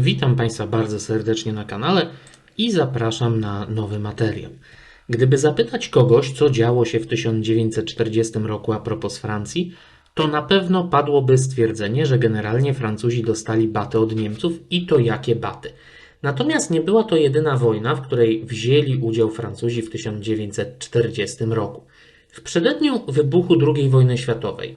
Witam Państwa bardzo serdecznie na kanale i zapraszam na nowy materiał. Gdyby zapytać kogoś, co działo się w 1940 roku a propos Francji, to na pewno padłoby stwierdzenie, że generalnie Francuzi dostali baty od Niemców i to jakie baty. Natomiast nie była to jedyna wojna, w której wzięli udział Francuzi w 1940 roku. W przededniu wybuchu II wojny światowej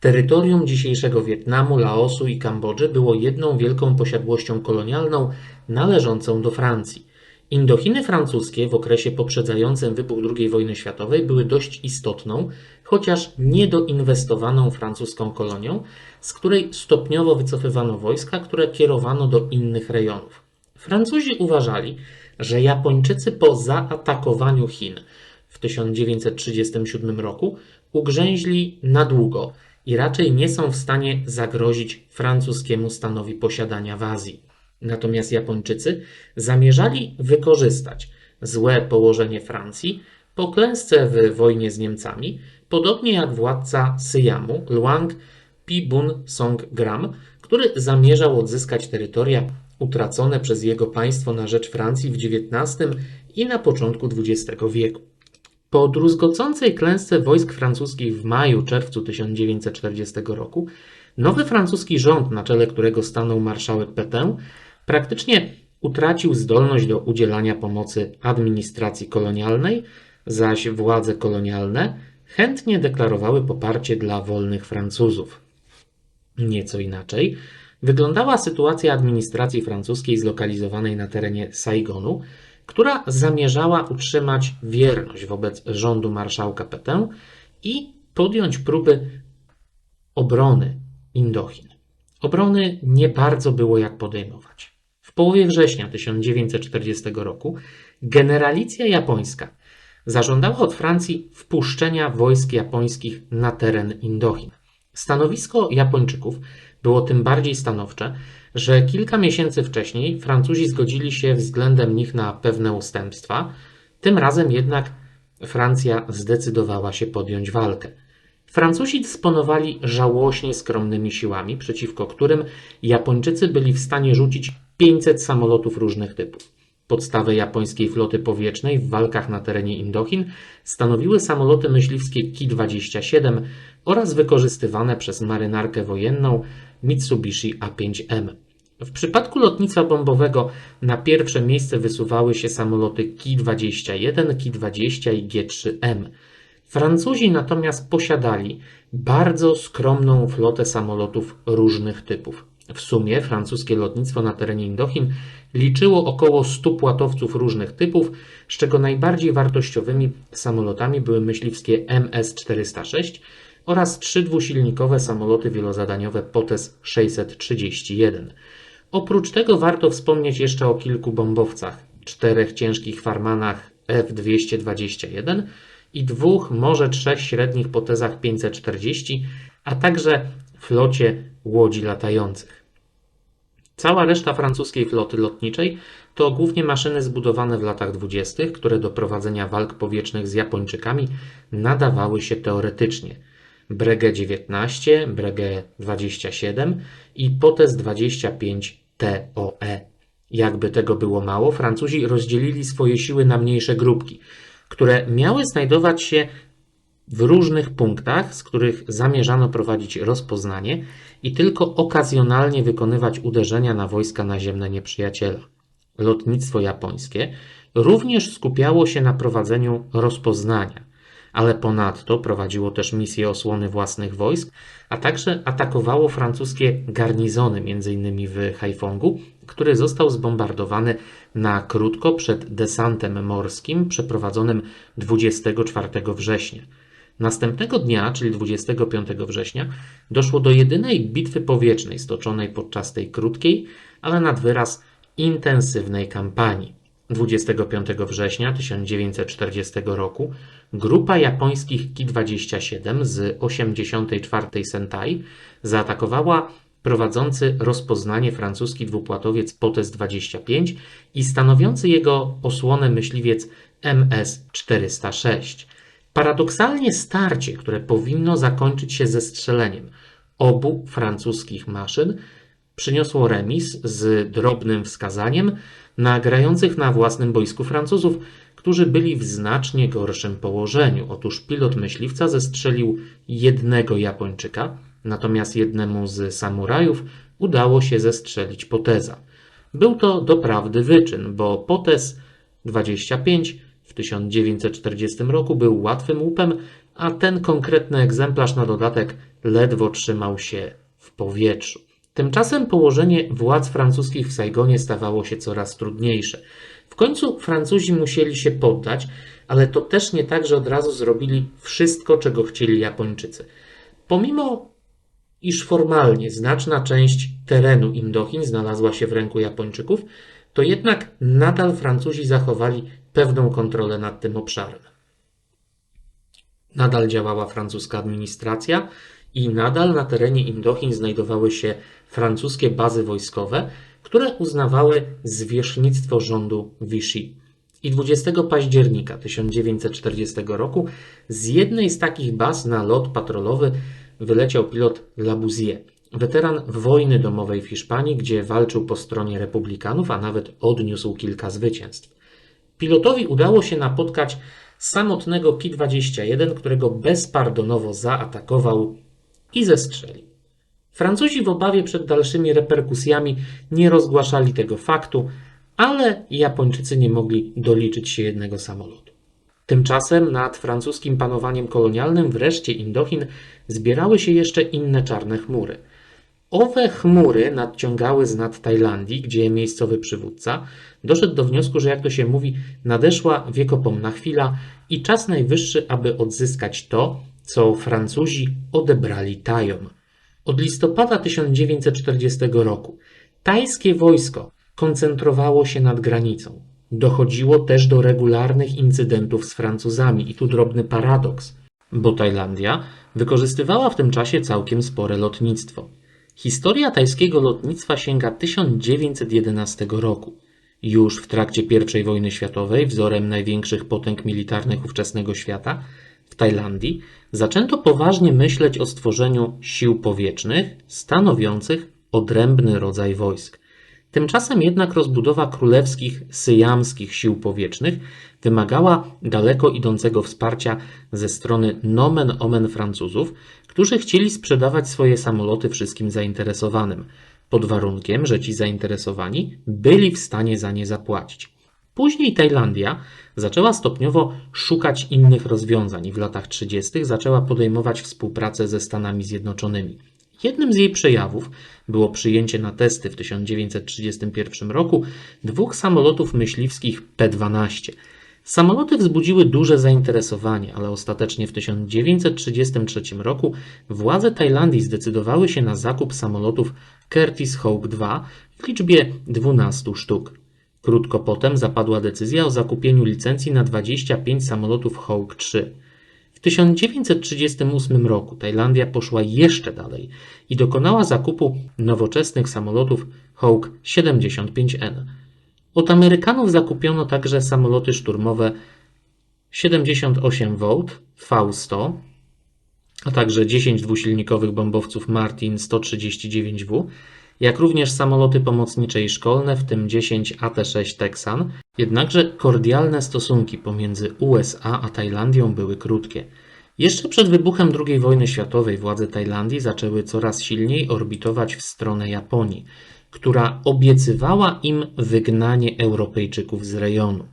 terytorium dzisiejszego Wietnamu, Laosu i Kambodży było jedną wielką posiadłością kolonialną należącą do Francji. Indochiny francuskie w okresie poprzedzającym wybuch II wojny światowej były dość istotną, chociaż niedoinwestowaną francuską kolonią, z której stopniowo wycofywano wojska, które kierowano do innych rejonów. Francuzi uważali, że Japończycy po zaatakowaniu Chin w 1937 roku ugrzęźli na długo i raczej nie są w stanie zagrozić francuskiemu stanowi posiadania w Azji. Natomiast Japończycy zamierzali wykorzystać złe położenie Francji po klęsce w wojnie z Niemcami, podobnie jak władca Syjamu Luang Pibun Song-gram, który zamierzał odzyskać terytoria utracone przez jego państwo na rzecz Francji w XIX i na początku XX wieku. Po druzgocącej klęsce wojsk francuskich w maju-czerwcu 1940 roku, nowy francuski rząd, na czele którego stanął marszałek Pétain, praktycznie utracił zdolność do udzielania pomocy administracji kolonialnej, zaś władze kolonialne chętnie deklarowały poparcie dla wolnych Francuzów. Nieco inaczej wyglądała sytuacja administracji francuskiej zlokalizowanej na terenie Saigonu, która zamierzała utrzymać wierność wobec rządu marszałka Pétain i podjąć próby obrony Indochin. Obrony nie bardzo było jak podejmować. W połowie września 1940 roku generalicja japońska zażądała od Francji wpuszczenia wojsk japońskich na teren Indochin. Stanowisko Japończyków było tym bardziej stanowcze, że kilka miesięcy wcześniej Francuzi zgodzili się względem nich na pewne ustępstwa, tym razem jednak Francja zdecydowała się podjąć walkę. Francuzi dysponowali żałośnie skromnymi siłami, przeciwko którym Japończycy byli w stanie rzucić 500 samolotów różnych typów. Podstawę japońskiej floty powietrznej w walkach na terenie Indochin stanowiły samoloty myśliwskie Ki-27 oraz wykorzystywane przez marynarkę wojenną Mitsubishi A5M. W przypadku lotnictwa bombowego na pierwsze miejsce wysuwały się samoloty Ki-21, Ki-20 i G3M. Francuzi natomiast posiadali bardzo skromną flotę samolotów różnych typów. W sumie francuskie lotnictwo na terenie Indochin liczyło około 100 płatowców różnych typów, z czego najbardziej wartościowymi samolotami były myśliwskie MS-406 oraz trzy dwusilnikowe samoloty wielozadaniowe Potes 631. Oprócz tego warto wspomnieć jeszcze o kilku bombowcach, czterech ciężkich farmanach F-221 i dwóch, może trzech średnich potezach 540, a także flocie łodzi latających. Cała reszta francuskiej floty lotniczej to głównie maszyny zbudowane w latach 20., które do prowadzenia walk powietrznych z Japończykami nadawały się teoretycznie. Breguet 19, Breguet 27 i Potes 25 TOE. Jakby tego było mało, Francuzi rozdzielili swoje siły na mniejsze grupki, które miały znajdować się w różnych punktach, z których zamierzano prowadzić rozpoznanie i tylko okazjonalnie wykonywać uderzenia na wojska naziemne nieprzyjaciela. Lotnictwo japońskie również skupiało się na prowadzeniu rozpoznania, ale ponadto prowadziło też misje osłony własnych wojsk, a także atakowało francuskie garnizony, m.in. w Haifongu, który został zbombardowany na krótko przed desantem morskim przeprowadzonym 24 września. Następnego dnia, czyli 25 września, doszło do jedynej bitwy powietrznej stoczonej podczas tej krótkiej, ale nad wyraz intensywnej kampanii. 25 września 1940 roku grupa japońskich Ki-27 z 84 Sentai zaatakowała prowadzący rozpoznanie francuski dwupłatowiec Potes-25 i stanowiący jego osłonę myśliwiec MS-406. Paradoksalnie starcie, które powinno zakończyć się zestrzeleniem obu francuskich maszyn, przyniosło remis z drobnym wskazaniem na grających na własnym boisku Francuzów, którzy byli w znacznie gorszym położeniu. Otóż pilot myśliwca zestrzelił jednego Japończyka, natomiast jednemu z samurajów udało się zestrzelić poteza. Był to doprawdy wyczyn, bo potez 25 w 1940 roku był łatwym łupem, a ten konkretny egzemplarz na dodatek ledwo trzymał się w powietrzu. Tymczasem położenie władz francuskich w Saigonie stawało się coraz trudniejsze. W końcu Francuzi musieli się poddać, ale to też nie tak, że od razu zrobili wszystko, czego chcieli Japończycy. Pomimo iż formalnie znaczna część terenu Indochin znalazła się w ręku Japończyków, to jednak nadal Francuzi zachowali pewną kontrolę nad tym obszarem. Nadal działała francuska administracja i nadal na terenie Indochin znajdowały się francuskie bazy wojskowe, które uznawały zwierzchnictwo rządu Vichy. I 20 października 1940 roku z jednej z takich baz na lot patrolowy wyleciał pilot Labousier, weteran wojny domowej w Hiszpanii, gdzie walczył po stronie republikanów, a nawet odniósł kilka zwycięstw. Pilotowi udało się napotkać samotnego Pi-21, którego bezpardonowo zaatakował i zestrzelił. Francuzi w obawie przed dalszymi reperkusjami nie rozgłaszali tego faktu, ale Japończycy nie mogli doliczyć się jednego samolotu. Tymczasem nad francuskim panowaniem kolonialnym wreszcie Indochin zbierały się jeszcze inne czarne chmury. Owe chmury nadciągały z nad Tajlandii, gdzie miejscowy przywódca doszedł do wniosku, że jak to się mówi, nadeszła wiekopomna chwila i czas najwyższy, aby odzyskać to, co Francuzi odebrali Tajom. Od listopada 1940 roku tajskie wojsko koncentrowało się nad granicą. Dochodziło też do regularnych incydentów z Francuzami i tu drobny paradoks, bo Tajlandia wykorzystywała w tym czasie całkiem spore lotnictwo. Historia tajskiego lotnictwa sięga 1911 roku. Już w trakcie I wojny światowej, wzorem największych potęg militarnych ówczesnego świata, w Tajlandii zaczęto poważnie myśleć o stworzeniu sił powietrznych stanowiących odrębny rodzaj wojsk. Tymczasem jednak rozbudowa królewskich syjamskich sił powietrznych wymagała daleko idącego wsparcia ze strony nomen omen Francuzów, którzy chcieli sprzedawać swoje samoloty wszystkim zainteresowanym, pod warunkiem, że ci zainteresowani byli w stanie za nie zapłacić. Później Tajlandia zaczęła stopniowo szukać innych rozwiązań i w latach 30. zaczęła podejmować współpracę ze Stanami Zjednoczonymi. Jednym z jej przejawów było przyjęcie na testy w 1931 roku dwóch samolotów myśliwskich P-12. Samoloty wzbudziły duże zainteresowanie, ale ostatecznie w 1933 roku władze Tajlandii zdecydowały się na zakup samolotów Curtiss Hawk II w liczbie 12 sztuk. Krótko potem zapadła decyzja o zakupieniu licencji na 25 samolotów Hawk III. W 1938 roku Tajlandia poszła jeszcze dalej i dokonała zakupu nowoczesnych samolotów Hawk 75N. Od Amerykanów zakupiono także samoloty szturmowe 78V V100, a także 10 dwusilnikowych bombowców Martin 139W, jak również samoloty pomocnicze i szkolne, w tym 10 AT-6 Texan. Jednakże kordialne stosunki pomiędzy USA a Tajlandią były krótkie. Jeszcze przed wybuchem II wojny światowej władze Tajlandii zaczęły coraz silniej orbitować w stronę Japonii, która obiecywała im wygnanie Europejczyków z rejonu.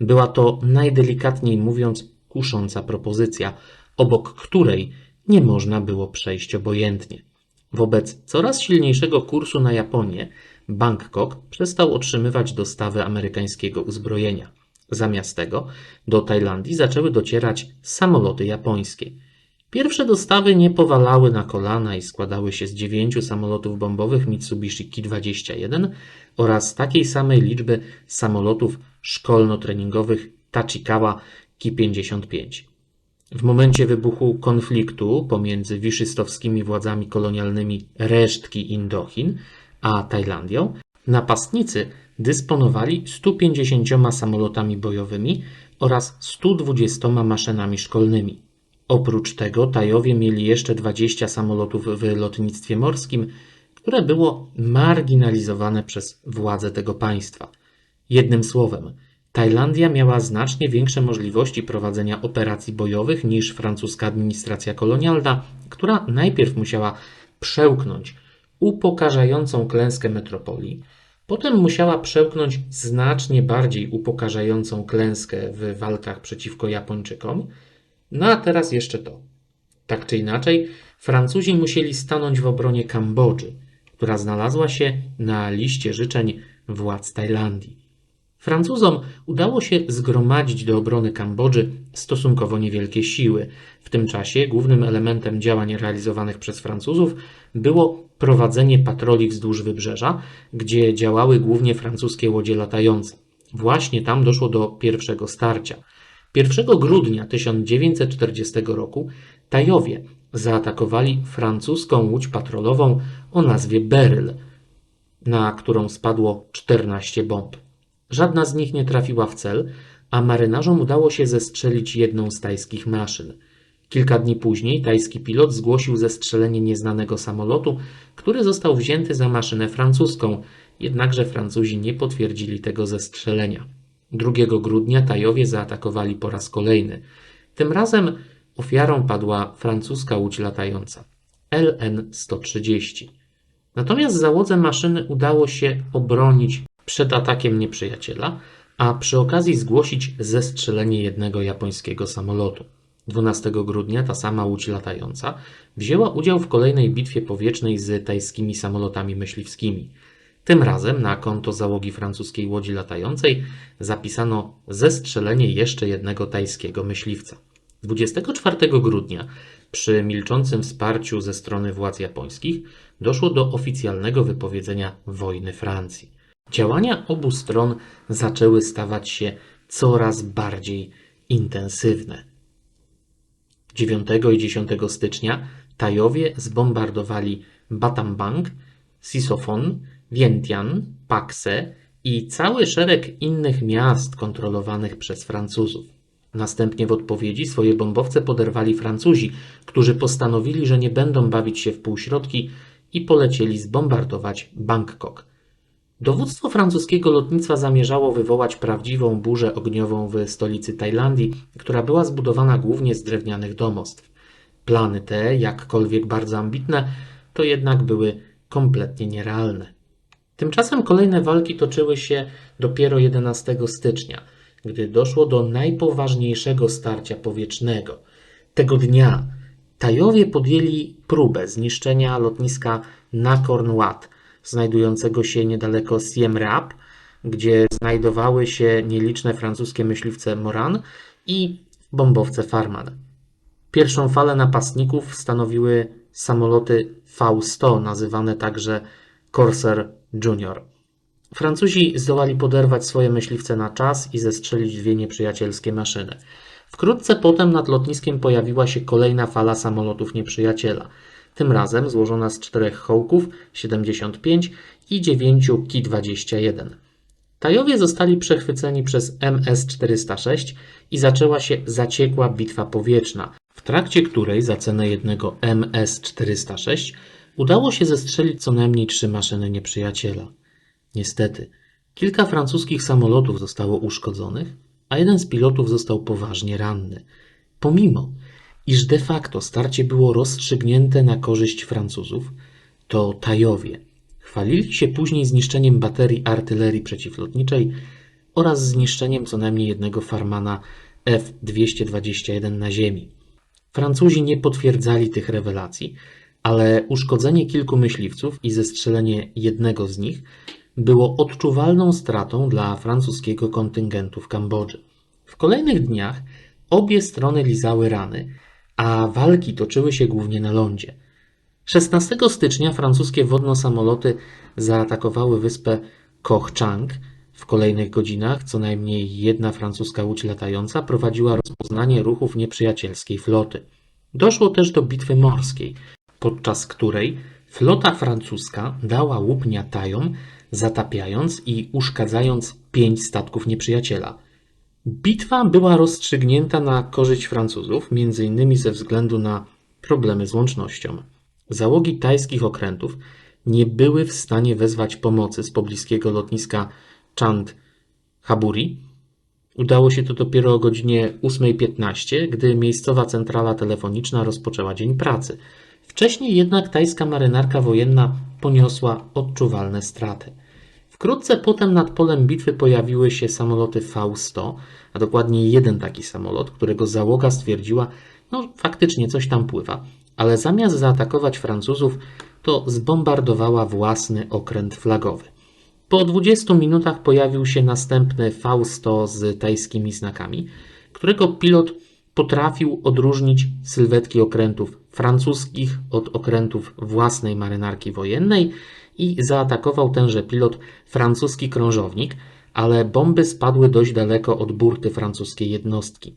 Była to najdelikatniej mówiąc kusząca propozycja, obok której nie można było przejść obojętnie. Wobec coraz silniejszego kursu na Japonię, Bangkok przestał otrzymywać dostawy amerykańskiego uzbrojenia. Zamiast tego do Tajlandii zaczęły docierać samoloty japońskie. Pierwsze dostawy nie powalały na kolana i składały się z dziewięciu samolotów bombowych Mitsubishi Ki-21 oraz takiej samej liczby samolotów szkolno-treningowych Tachikawa Ki-55. W momencie wybuchu konfliktu pomiędzy wiszystowskimi władzami kolonialnymi resztki Indochin a Tajlandią, napastnicy dysponowali 150 samolotami bojowymi oraz 120 maszynami szkolnymi. Oprócz tego Tajowie mieli jeszcze 20 samolotów w lotnictwie morskim, które było marginalizowane przez władze tego państwa. Jednym słowem, Tajlandia miała znacznie większe możliwości prowadzenia operacji bojowych niż francuska administracja kolonialna, która najpierw musiała przełknąć upokarzającą klęskę metropolii, potem musiała przełknąć znacznie bardziej upokarzającą klęskę w walkach przeciwko Japończykom, no a teraz jeszcze to. Tak czy inaczej, Francuzi musieli stanąć w obronie Kambodży, która znalazła się na liście życzeń władz Tajlandii. Francuzom udało się zgromadzić do obrony Kambodży stosunkowo niewielkie siły. W tym czasie głównym elementem działań realizowanych przez Francuzów było prowadzenie patroli wzdłuż wybrzeża, gdzie działały głównie francuskie łodzie latające. Właśnie tam doszło do pierwszego starcia. 1 grudnia 1940 roku Tajowie zaatakowali francuską łódź patrolową o nazwie Beryl, na którą spadło 14 bomb. Żadna z nich nie trafiła w cel, a marynarzom udało się zestrzelić jedną z tajskich maszyn. Kilka dni później tajski pilot zgłosił zestrzelenie nieznanego samolotu, który został wzięty za maszynę francuską, jednakże Francuzi nie potwierdzili tego zestrzelenia. 2 grudnia Tajowie zaatakowali po raz kolejny. Tym razem ofiarą padła francuska łódź latająca LN-130. Natomiast załodze maszyny udało się obronić przed atakiem nieprzyjaciela, a przy okazji zgłosić zestrzelenie jednego japońskiego samolotu. 12 grudnia ta sama łódź latająca wzięła udział w kolejnej bitwie powietrznej z tajskimi samolotami myśliwskimi. Tym razem na konto załogi francuskiej łodzi latającej zapisano zestrzelenie jeszcze jednego tajskiego myśliwca. 24 grudnia przy milczącym wsparciu ze strony władz japońskich doszło do oficjalnego wypowiedzenia wojny Francji. Działania obu stron zaczęły stawać się coraz bardziej intensywne. 9 i 10 stycznia Tajowie zbombardowali Battambang, Sisofon, Vientiane, Pakse i cały szereg innych miast kontrolowanych przez Francuzów. Następnie w odpowiedzi swoje bombowce poderwali Francuzi, którzy postanowili, że nie będą bawić się w półśrodki i polecieli zbombardować Bangkok. Dowództwo francuskiego lotnictwa zamierzało wywołać prawdziwą burzę ogniową w stolicy Tajlandii, która była zbudowana głównie z drewnianych domostw. Plany te, jakkolwiek bardzo ambitne, to jednak były kompletnie nierealne. Tymczasem kolejne walki toczyły się dopiero 11 stycznia, gdy doszło do najpoważniejszego starcia powietrznego. Tego dnia Tajowie podjęli próbę zniszczenia lotniska Nakhon Wat, znajdującego się niedaleko Siem Reap, gdzie znajdowały się nieliczne francuskie myśliwce Moran i bombowce Farman. Pierwszą falę napastników stanowiły samoloty V-100, nazywane także Corsair Junior. Francuzi zdołali poderwać swoje myśliwce na czas i zestrzelić dwie nieprzyjacielskie maszyny. Wkrótce potem nad lotniskiem pojawiła się kolejna fala samolotów nieprzyjaciela. Tym razem złożona z czterech hołków 75 i 9 Ki-21. Tajowie zostali przechwyceni przez MS-406 i zaczęła się zaciekła bitwa powietrzna, w trakcie której za cenę jednego MS-406 udało się zestrzelić co najmniej trzy maszyny nieprzyjaciela. Niestety, kilka francuskich samolotów zostało uszkodzonych, a jeden z pilotów został poważnie ranny. Pomimo, iż de facto starcie było rozstrzygnięte na korzyść Francuzów, to Tajowie chwalili się później zniszczeniem baterii artylerii przeciwlotniczej oraz zniszczeniem co najmniej jednego Farmana F-221 na ziemi. Francuzi nie potwierdzali tych rewelacji, ale uszkodzenie kilku myśliwców i zestrzelenie jednego z nich było odczuwalną stratą dla francuskiego kontyngentu w Kambodży. W kolejnych dniach obie strony lizały rany, a walki toczyły się głównie na lądzie. 16 stycznia francuskie wodno-samoloty zaatakowały wyspę Koh Chang. W kolejnych godzinach co najmniej jedna francuska łódź latająca prowadziła rozpoznanie ruchów nieprzyjacielskiej floty. Doszło też do bitwy morskiej, podczas której flota francuska dała łupnia Tajom, zatapiając i uszkadzając pięć statków nieprzyjaciela. Bitwa była rozstrzygnięta na korzyść Francuzów, m.in. ze względu na problemy z łącznością. Załogi tajskich okrętów nie były w stanie wezwać pomocy z pobliskiego lotniska Chand Haburi. Udało się to dopiero o godzinie 8.15, gdy miejscowa centrala telefoniczna rozpoczęła dzień pracy. Wcześniej jednak tajska marynarka wojenna poniosła odczuwalne straty. Wkrótce potem nad polem bitwy pojawiły się samoloty V-100, a dokładnie jeden taki samolot, którego załoga stwierdziła, no faktycznie coś tam pływa, ale zamiast zaatakować Francuzów, to zbombardowała własny okręt flagowy. Po 20 minutach pojawił się następny V100 z tajskimi znakami, którego pilot potrafił odróżnić sylwetki okrętów francuskich od okrętów własnej marynarki wojennej i zaatakował tenże pilot francuski krążownik, ale bomby spadły dość daleko od burty francuskiej jednostki.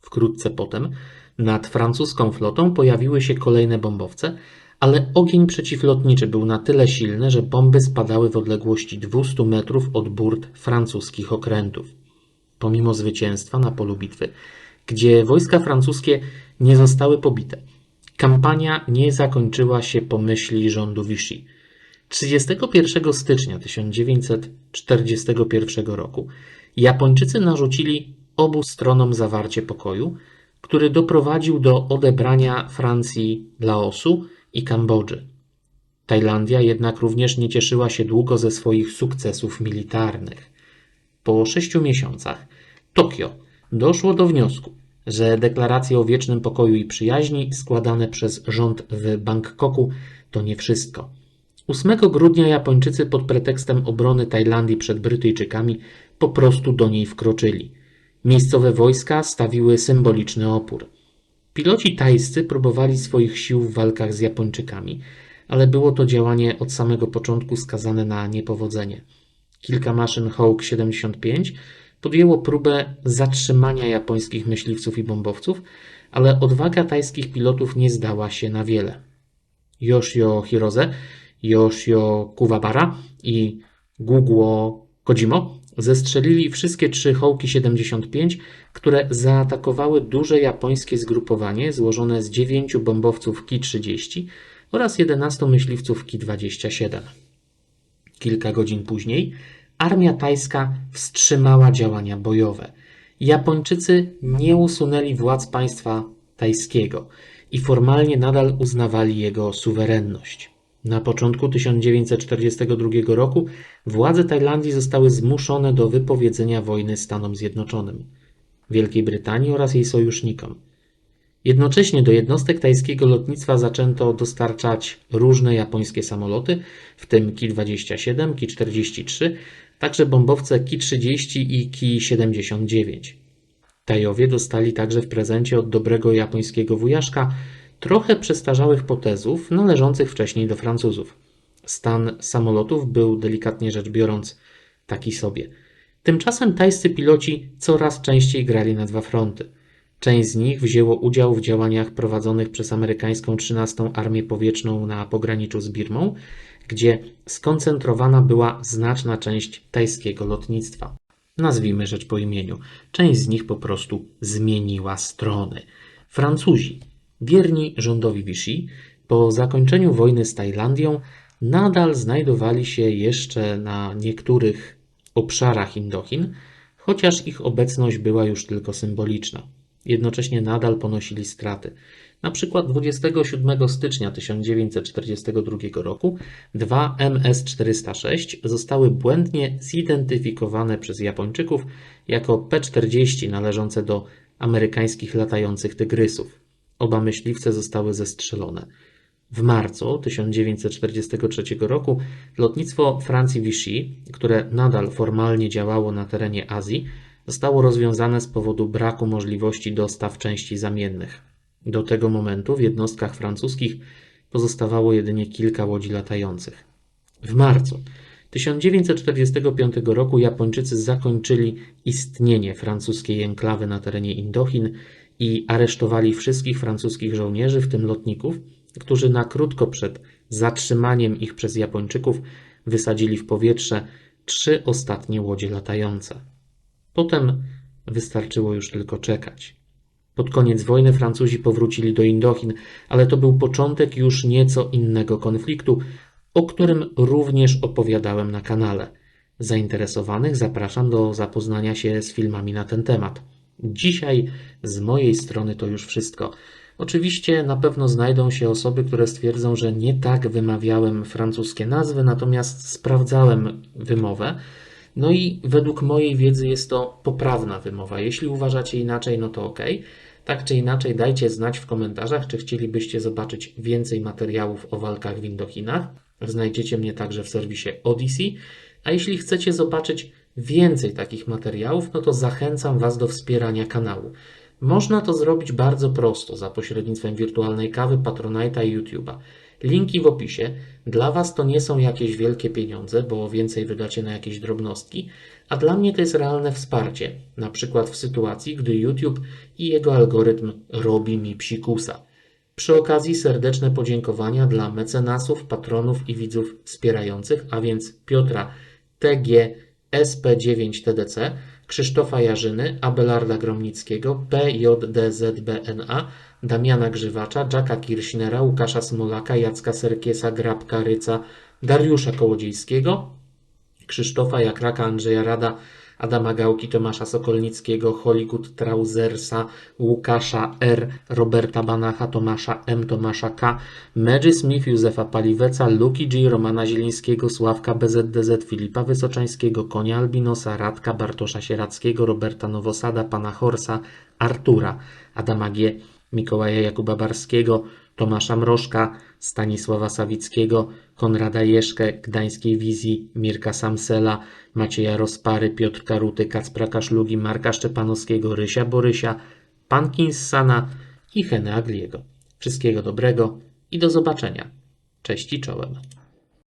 Wkrótce potem nad francuską flotą pojawiły się kolejne bombowce, ale ogień przeciwlotniczy był na tyle silny, że bomby spadały w odległości 200 metrów od burt francuskich okrętów. Pomimo zwycięstwa na polu bitwy, gdzie wojska francuskie nie zostały pobite, kampania nie zakończyła się po myśli rządu Vichy. 31 stycznia 1941 roku Japończycy narzucili obu stronom zawarcie pokoju, który doprowadził do odebrania Francji Laosu i Kambodży. Tajlandia jednak również nie cieszyła się długo ze swoich sukcesów militarnych. Po sześciu miesiącach Tokio doszło do wniosku, że deklaracje o wiecznym pokoju i przyjaźni składane przez rząd w Bangkoku to nie wszystko. 8 grudnia Japończycy pod pretekstem obrony Tajlandii przed Brytyjczykami po prostu do niej wkroczyli. Miejscowe wojska stawiły symboliczny opór. Piloci tajscy próbowali swoich sił w walkach z Japończykami, ale było to działanie od samego początku skazane na niepowodzenie. Kilka maszyn Hawk 75 podjęło próbę zatrzymania japońskich myśliwców i bombowców, ale odwaga tajskich pilotów nie zdała się na wiele. Yoshio Hirose, Yoshio Kuwabara i Guguo Kojimo zestrzelili wszystkie trzy Hawki 75, które zaatakowały duże japońskie zgrupowanie złożone z dziewięciu bombowców Ki-30 oraz 11 myśliwców Ki-27. Kilka godzin później armia tajska wstrzymała działania bojowe. Japończycy nie usunęli władz państwa tajskiego i formalnie nadal uznawali jego suwerenność. Na początku 1942 roku władze Tajlandii zostały zmuszone do wypowiedzenia wojny Stanom Zjednoczonym, Wielkiej Brytanii oraz jej sojusznikom. Jednocześnie do jednostek tajskiego lotnictwa zaczęto dostarczać różne japońskie samoloty, w tym Ki-27, Ki-43, także bombowce Ki-30 i Ki-79. Tajowie dostali także w prezencie od dobrego japońskiego wujaszka trochę przestarzałych potezów należących wcześniej do Francuzów. Stan samolotów był delikatnie rzecz biorąc taki sobie. Tymczasem tajscy piloci coraz częściej grali na dwa fronty. Część z nich wzięło udział w działaniach prowadzonych przez amerykańską 13 Armię Powietrzną na pograniczu z Birmą, gdzie skoncentrowana była znaczna część tajskiego lotnictwa. Nazwijmy rzecz po imieniu. Część z nich po prostu zmieniła strony. Francuzi wierni rządowi Vichy, po zakończeniu wojny z Tajlandią nadal znajdowali się jeszcze na niektórych obszarach Indochin, chociaż ich obecność była już tylko symboliczna. Jednocześnie nadal ponosili straty. Na przykład 27 stycznia 1942 roku dwa MS-406 zostały błędnie zidentyfikowane przez Japończyków jako P-40 należące do amerykańskich latających tygrysów. Oba myśliwce zostały zestrzelone. W marcu 1943 roku lotnictwo Francji Vichy, które nadal formalnie działało na terenie Azji, zostało rozwiązane z powodu braku możliwości dostaw części zamiennych. Do tego momentu w jednostkach francuskich pozostawało jedynie kilka łodzi latających. W marcu 1945 roku Japończycy zakończyli istnienie francuskiej enklawy na terenie Indochin i aresztowali wszystkich francuskich żołnierzy, w tym lotników, którzy na krótko przed zatrzymaniem ich przez Japończyków wysadzili w powietrze trzy ostatnie łodzie latające. Potem wystarczyło już tylko czekać. Pod koniec wojny Francuzi powrócili do Indochin, ale to był początek już nieco innego konfliktu, o którym również opowiadałem na kanale. Zainteresowanych zapraszam do zapoznania się z filmami na ten temat. Dzisiaj z mojej strony to już wszystko. Oczywiście na pewno znajdą się osoby, które stwierdzą, że nie tak wymawiałem francuskie nazwy, natomiast sprawdzałem wymowę. No i według mojej wiedzy jest to poprawna wymowa. Jeśli uważacie inaczej, no to ok. Tak czy inaczej, dajcie znać w komentarzach, czy chcielibyście zobaczyć więcej materiałów o walkach w Indochinach. Znajdziecie mnie także w serwisie Odyssey. A jeśli chcecie zobaczyć więcej takich materiałów, no to zachęcam Was do wspierania kanału. Można to zrobić bardzo prosto za pośrednictwem wirtualnej kawy, Patronite'a i YouTube'a. Linki w opisie. Dla Was to nie są jakieś wielkie pieniądze, bo więcej wydacie na jakieś drobnostki, a dla mnie to jest realne wsparcie, na przykład w sytuacji, gdy YouTube i jego algorytm robi mi psikusa. Przy okazji serdeczne podziękowania dla mecenasów, patronów i widzów wspierających, a więc Piotra TG SP9TDC, Krzysztofa Jarzyny, Abelarda Gromnickiego, PJDZBNA, Damiana Grzywacza, Jacka Kirschnera, Łukasza Smolaka, Jacka Serkiesa, Grabka Ryca, Dariusza Kołodziejskiego, Krzysztofa Jakraka, Andrzeja Rada, Adama Gałki, Tomasza Sokolnickiego, Hollywood Trausersa, Łukasza R., Roberta Banacha, Tomasza M., Tomasza K., Mary Smith, Józefa Paliweca, Luki G., Romana Zielińskiego, Sławka BZDZ, Filipa Wysoczańskiego, Konia Albinosa, Radka Bartosza Sierackiego, Roberta Nowosada, Pana Horsa, Artura, Adama G., Mikołaja Jakuba Barskiego, Tomasza Mrożka, Stanisława Sawickiego, Konrada Jeszkę, Gdańskiej Wizji, Mirka Samsela, Macieja Rozpary, Piotrka Ruty, Kacpra Kaszlugi, Marka Szczepanowskiego, Rysia Borysia, Pan Kinssana i Hene Agliego. Wszystkiego dobrego i do zobaczenia. Cześć i czołem.